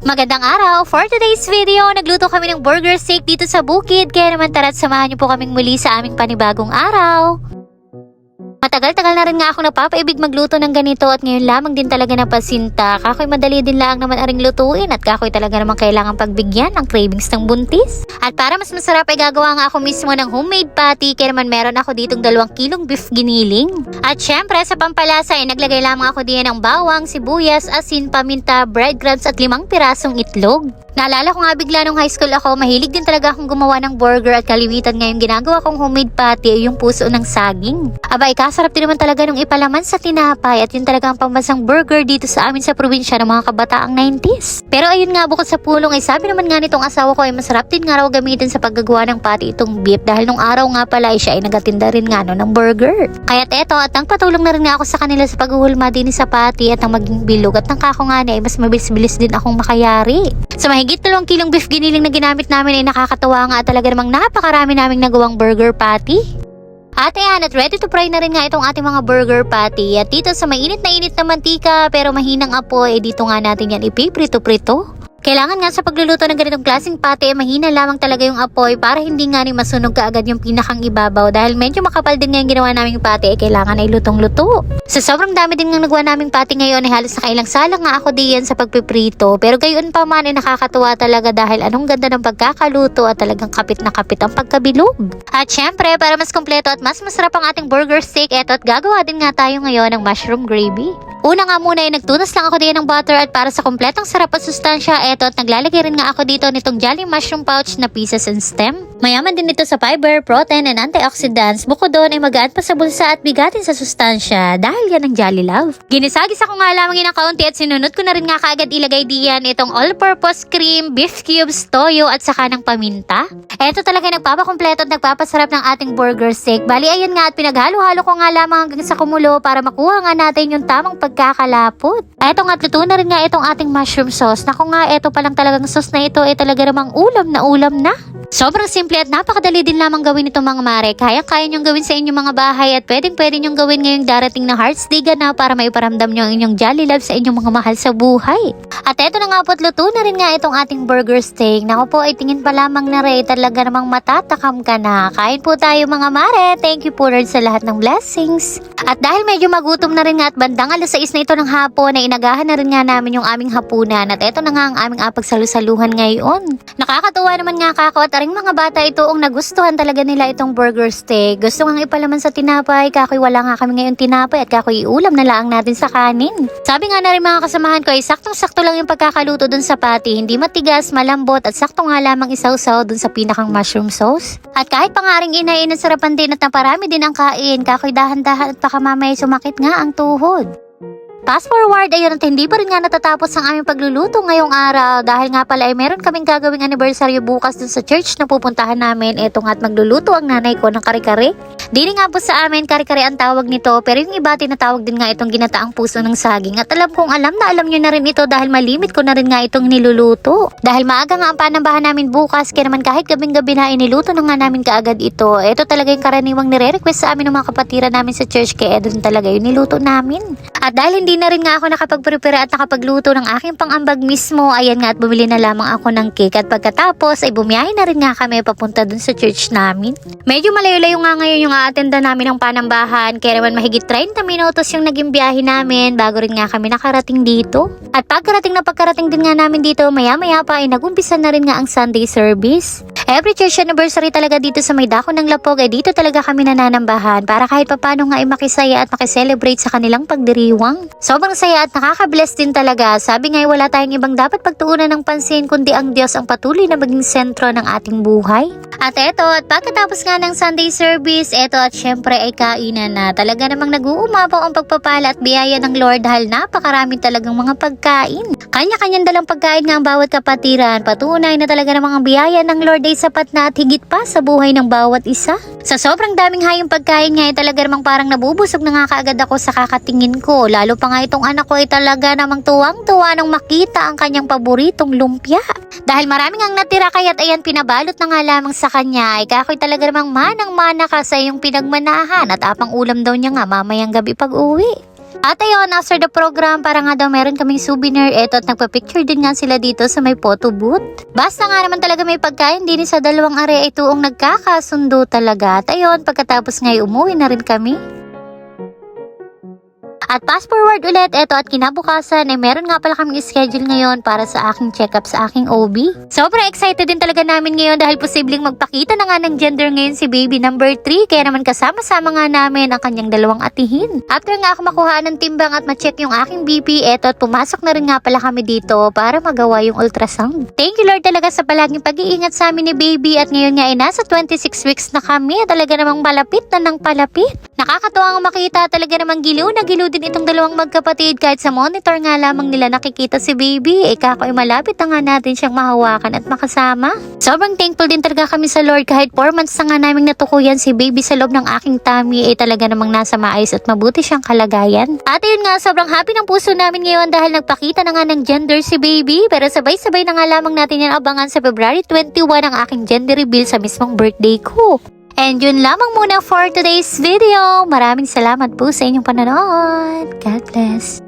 Magandang araw! For today's video, nagluto kami ng burger steak dito sa bukid. Kaya naman tara't samahan niyo po kaming muli sa aming panibagong araw. Matagal-tagal na rin nga ako napapaibig magluto ng ganito at ngayon lamang din talaga napasinta. Kakoy madali din lang naman aring lutuin at kakoy talaga naman kailangan pagbigyan ng cravings ng buntis. At para mas masarap ay gagawa nga ako mismo ng homemade patty kaya naman meron ako ditong dalawang kilong beef giniling. At syempre sa pampalasa ay naglagay lamang ako diyan ng bawang, sibuyas, asin, paminta, breadcrumbs at limang pirasong itlog. Naalala ko nga bigla nung high school ako, mahilig din talaga akong gumawa ng burger at kalimitan nga yung ginagawa kong homemade patty ay yung puso ng saging. Abay, kasarap din naman talaga nung ipalaman sa tinapay at yun talaga ang pambansang burger dito sa amin sa probinsya ng mga kabataang 90s. Pero ayun nga, bukod sa pulong ay sabi naman nga nitong asawa ko ay masarap din nga raw gamitin sa paggagawa ng patty itong beef dahil nung araw nga pala ay siya ay nagatinda rin nga no, ng burger. Kaya't eto at ang patulong na rin nga ako sa kanila sa paghuhulma din sa patty at ang maging bilog at ang kako nga ni ay mas mabilis-bilis din akong makayari. Sa mahigit dalawang kilong beef giniling na ginamit namin ay nakakatawa nga talaga namang napakarami naming nagawang burger patty. At ayan, at ready to fry na rin nga itong ating mga burger patty. At dito sa mainit na init na mantika pero mahinang apoy, eh dito nga natin yan ipiprito-prito. Kailangan nga sa pagluluto ng ganitong klaseng pate, eh, mahina lamang talaga yung apoy para hindi nga rin masunog kaagad yung pinakang ibabaw dahil medyo makapal din nga yung ginawa naming pate, eh, kailangan ay lutong-luto. Sa sobrang dami din nga nagawa naming pate ngayon, eh, halos nakailang salang nga ako diyan sa pagpiprito. Pero gayon pa man, eh, nakakatuwa talaga dahil anong ganda ng pagkakaluto at talagang kapit na kapit ang pagkabilog. At syempre, para mas kompleto at mas masarap ang ating burger steak, eto at gagawa din nga tayo ngayon ng mushroom gravy. Una nga muna ay nagtunas lang ako diyan ng butter at para sa kompletong sarap at sustansya, eto at naglalagay rin nga ako dito nitong Jolly Mushroom Pouch na pieces and stem. Mayaman din ito sa fiber, protein, and antioxidants. Bukod doon ay magaan pa sa bulsa at bigatin sa sustansya dahil yan ang Jolly Love. Ginisagis ako nga lamang ng kaunti at sinunod ko na rin nga kaagad ilagay diyan itong all-purpose cream, beef cubes, toyo at saka ng paminta. Eto talaga nagpapakompleto at nagpapasarap ng ating burger steak. Bali ayun nga at pinaghalo-halo ko nga lamang hanggang sa kumulo para makuha nga natin yung tamang pagkakalapot. Eto nga, luto na rin nga itong ating mushroom sauce. Naku nga, eto palang talagang sauce na ito ay talaga namang ulam na ulam na. Sobrang simple at napakadali din lamang gawin itong mga mare. Kaya-kaya niyong gawin sa inyong mga bahay at pwedeng-pwede niyong gawin ngayong darating na Hearts Day na para maiparamdam niyo ang inyong jolly love sa inyong mga mahal sa buhay. At eto na nga po at luto na rin nga itong ating burger steak. Naku po ay tingin pa lamang na rin talaga namang matatakam ka na. Kain po tayo mga mare. Thank you po Lord sa lahat ng blessings. At dahil medyo magutom na rin nga at bandang alas 6 na ito ng hapon ay inagahan na rin nga namin yung aming hapunan. At eto na nga ang aming apagsalusaluhan ngayon. Nakakatuwa naman nga kako at aring mga bata ito ang nagustuhan talaga nila itong burger steak. Gusto nga ipalaman sa tinapay, kakoy wala nga kami ngayon tinapay at kakoy iulam na laang natin sa kanin. Sabi nga na rin mga kasamahan ko ay saktong-sakto lang yung pagkakaluto dun sa pati, hindi matigas, malambot at sakto nga lamang isawsaw dun sa pinakang mushroom sauce. At kahit pa nga rin inain at sarapan din at naparami din ang kain, kakoy dahan-dahan at baka mamaya sumakit nga ang tuhod. Fast forward, ayun at hindi pa rin nga natatapos ang aming pagluluto ngayong araw dahil nga pala ay meron kaming gagawing anniversary bukas dun sa church na pupuntahan namin. Eto nga at magluluto ang nanay ko ng kare-kare. Dili nga po sa amin kare-kare ang tawag nito pero yung iba tinatawag din nga itong ginataang puso ng saging at alam kong alam na alam nyo na rin ito dahil malimit ko na rin nga itong niluluto. Dahil maaga nga ang panambahan namin bukas kaya naman kahit gabing-gabi na iniluto na nga namin kaagad ito. Ito talaga yung karaniwang nire-request sa amin ng mga kapatiran namin sa church kaya doon talaga yung niluto namin. At dahil hindi na rin nga ako nakapag-prepare at nakapagluto ng aking pang-ambag mismo, ayan nga at bumili na lamang ako ng cake at pagkatapos ay bumiyahe na rin nga kami papunta dun sa church namin. Medyo malayo-layo nga ngayon yung aatenda namin ng panambahan kaya naman mahigit 30 minutos yung naging biyahe namin bago rin nga kami nakarating dito. At pagkarating na pagkarating din nga namin dito, maya-maya pa ay nagumpisa na rin nga ang Sunday service. Every church anniversary talaga dito sa may dako ng Lapog ay dito talaga kami nananambahan para kahit papano nga ay makisaya at makiselebrate sa kanilang pagdiriwang. Sobrang saya at nakaka-bless din talaga. Sabi nga wala tayong ibang dapat pagtuunan ng pansin kundi ang Diyos ang patuloy na maging sentro ng ating buhay. At eto, at pagkatapos nga ng Sunday service, eto at syempre ay kainan na. Talaga namang nag-uumapaw ang pagpapala at biyaya ng Lord dahil napakarami talagang mga pagkain. Kanya-kanyang dalang pagkain nga ang bawat kapatiran. Patunay na talaga namang ang biyaya ng Lord ay sapat na at higit pa sa buhay ng bawat isa. Sa sobrang daming hayong pagkain nga ay talaga namang parang nabubusog na nga kaagad ako sa kakatingin ko. Lalo pa nga itong anak ko ay talaga namang tuwang-tuwa nang makita ang kanyang paboritong lumpia. Dahil maraming ang natira kaya't ayan pinabalot na nga lamang sa kanya ay kakoy talaga namang manang-mana ka sa iyong pinagmanahan at apang ulam daw niya nga mamayang gabi pag uwi. At ayun, after the program, para nga daw meron kaming souvenir. Eto at nagpa-picture din nga sila dito sa may photo booth. Basta nga naman talaga may pagkain din sa dalawang are ay tuong nagkakasundo talaga. At ayun, pagkatapos nga ay umuwi na rin kami. At fast forward ulit, eto at kinabukasan, eh meron nga pala kaming schedule ngayon para sa aking check-up sa aking OB. Sobrang excited din talaga namin ngayon dahil posibleng magpakita na nga ng gender ngayon si baby number 3, kaya naman kasama-sama nga namin ang kanyang dalawang atihin. After nga ako makuha ng timbang at ma-check yung aking BP, eto at pumasok na rin nga pala kami dito para magawa yung ultrasound. Thank you Lord talaga sa palaging pag-iingat sa amin ni baby at ngayon nga ay nasa 26 weeks na kami talaga namang malapit na ng palapit. Nakakatuwa ang makita talaga namang giliw na giliw din itong dalawang magkapatid kahit sa monitor nga lamang nila nakikita si baby. Eh kako ay malapit na nga natin siyang mahawakan at makasama. Sobrang thankful din talaga kami sa Lord kahit 4 months na nga naming natukuyan si baby sa loob ng aking tummy eh talaga namang nasa maayos at mabuti siyang kalagayan. At ayun nga sobrang happy ng puso namin ngayon dahil nagpakita na nga ng gender si baby pero sabay-sabay na nga lamang natin yan abangan sa February 21 ang aking gender reveal sa mismong birthday ko. And yun lamang muna for today's video. Maraming salamat po sa inyong panonood. God bless.